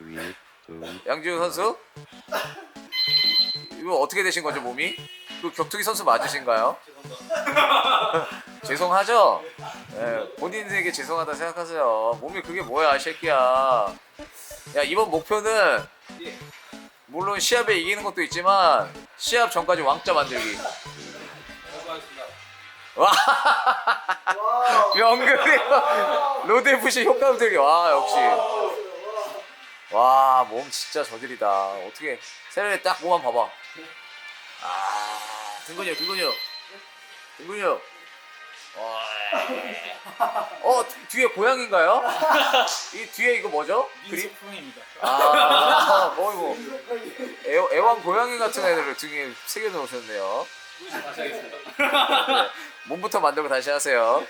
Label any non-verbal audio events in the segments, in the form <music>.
two, 양지훈 선수? 이거 어떻게 되신 거죠 몸이? 그 격투기 선수 맞으신가요? <laughs> 죄송하죠? 예, 본인에게 죄송하다 생각하세요. 몸이 그게 뭐야, 이 새끼야. 야 이번 목표는 물론 시합에 이기는 것도 있지만 시합 전까지 왕자 만들기. 와, <laughs> 명근이 로드 FC 효과음 들기. 와 역시. 와, 몸 진짜 저질이다. 어떻게 세련이 딱 몸만 봐봐. 아, 등근육, 등근육, 등근육. 와. 어, 뒤- 뒤에 고양인가요? <laughs> 이 뒤에 이거 뭐죠? 그림? 민소풍입니다. 아, 뭐 이거 애, 애완 고양이 같은 애들을 등에 새겨 놓으셨네요. 다시 하겠습니다. 네, 몸부터 만들고 다시 하세요.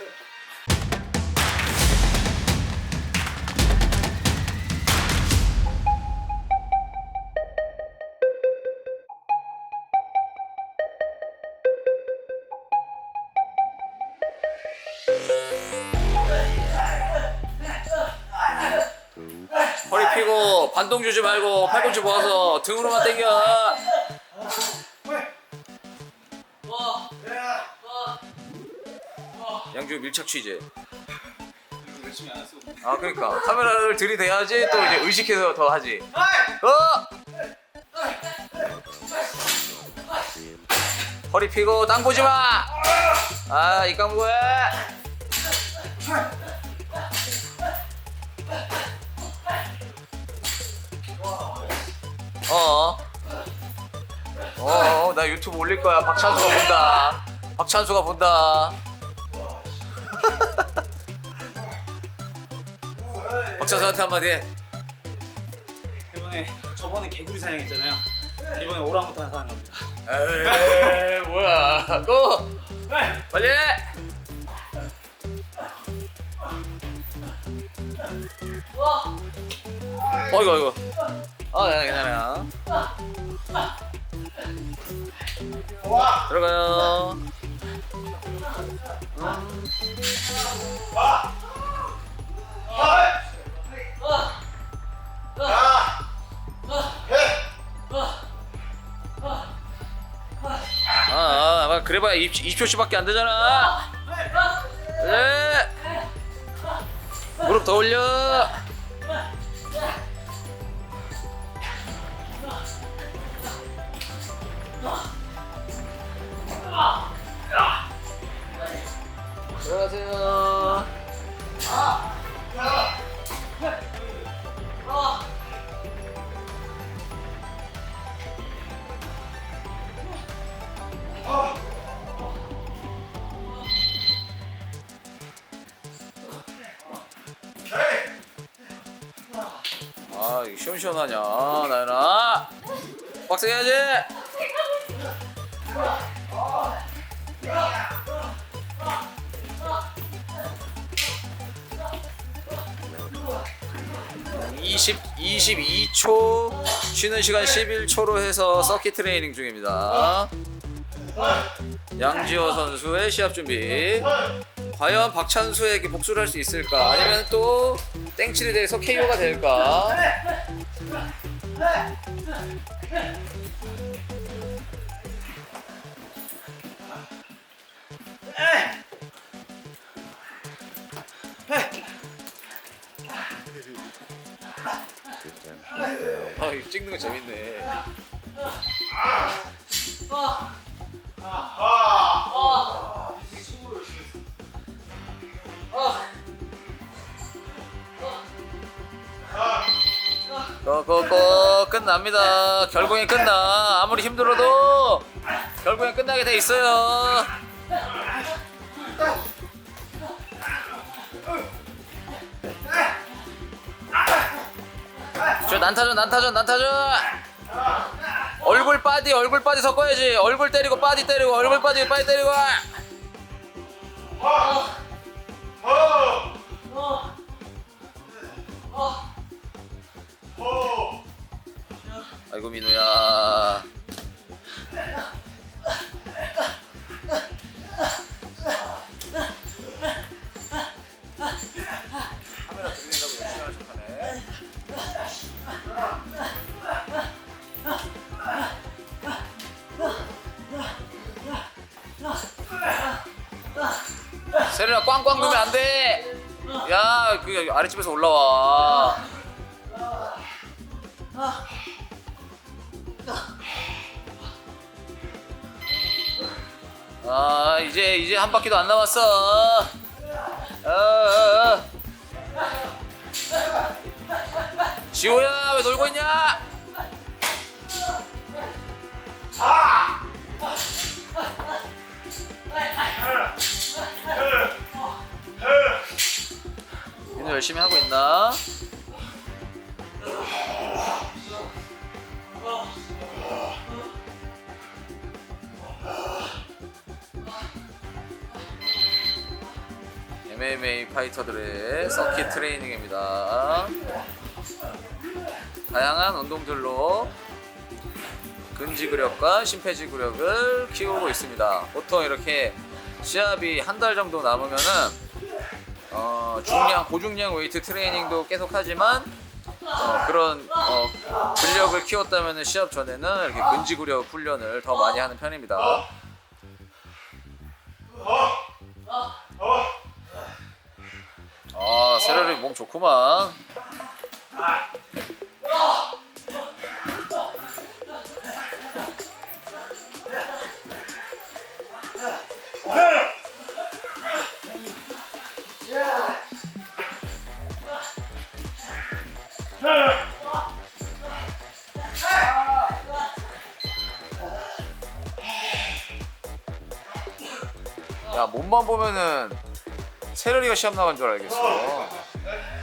반동 주지 말고 팔꿈치 모아서 등으로만 당겨. 양주 밀착 취재. 아 그러니까 카메라를 들이대야지 또 이제 의식해서 더 하지. 어! 허리 펴고 땅 보지 마. 아 이까무고 어. 어, 나 유튜브 올릴 거야. 박찬수가 본다. 박찬수가 본다. <laughs> 박찬수한테 한마디 해. 이번에 저번에 개구리 사냥했잖아요. 이번에 오랑우탄 사냥합니다. 에이, 뭐야. 고! 빨리! 어이구, 어이구. 어, 괜찮아, 괜찮아. 들어가요. 아, 아, 그래봐야 20, 20초씩밖에 안 되잖아. 네. 무릎 더 올려. 시원시원하냐, 나연아. 빡세게 해야지. 이십 22초 쉬는 시간 11초로 해서 서킷 트레이닝 중입니다. 양지호 선수의 시합 준비. 과연 박찬수에게 복수를 할 수 있을까? 아니면 또 땡칠이 돼서 KO가 될까? 아, 이거 찍는 거 재밌네. 고 고고 끝납니다. 결국엔 끝나. 아무리 힘들어도 결국엔 끝나게 돼 있어요. 저 난타전 난타전 난타전. 얼굴 빠디 얼굴 빠디 섞어야지. 얼굴 때리고 빠디 때리고 얼굴 빠디 빠디 때리고. 카메라 들린다고 열심히 하셨다네. 세련아 꽝꽝 넣으면 안 돼. 야, 그 아랫집에서 올라와. 아, 이제 이제 한 바퀴도 안 남았어. 어, 어, 어. 지호야, 왜 놀고 있냐? 민우 열심히 하고 있나? MMA 파이터들의 서킷 트레이닝입니다. 다양한 운동들로 근지구력과 심폐지구력을 키우고 있습니다. 보통 이렇게 시합이 한 달 정도 남으면은 어, 중량 고중량 웨이트 트레이닝도 계속 하지만 어, 그런 어, 근력을 키웠다면 시합 전에는 이렇게 근지구력 훈련을 더 많이 하는 편입니다. 아 세련이 몸 좋구만. 야 몸만 보면은 세련이가 시합 나간 줄 알겠어.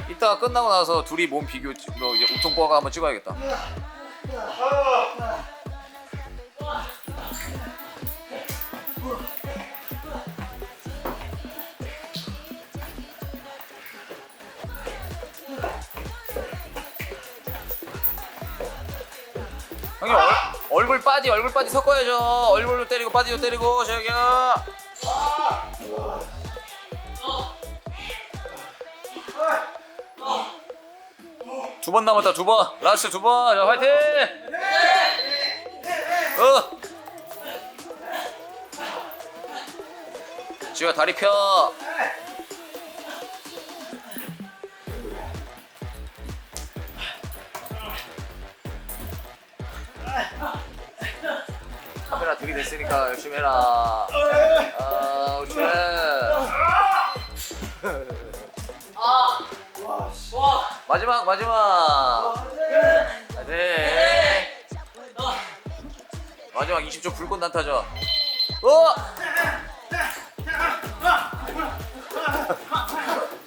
이따가 끝나고 나서 둘이 몸 비교 너 이제 우통보가 한번 찍어야겠다. 형님 얼, 얼굴 빠지 얼굴 빠지 섞어야죠. 얼굴로 때리고 빠지도 때리고 저기요. 두 번 남았다 두 번. 라스트 두 번. 자 화이팅. 어. 지호야 다리 펴. 카메라 들이댔으니까 열심히 해라. 아, 오케이. 마지막 마지막. 네. 마지막 20초 불꽃 난타죠. 어!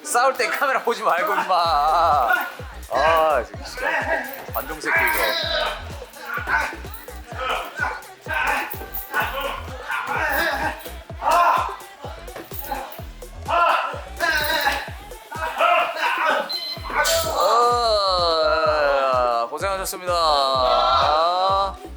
싸울 때 카메라 보지 말고 임마. 아, 진짜 반동 새끼 이거. 고생하셨습니다. 아.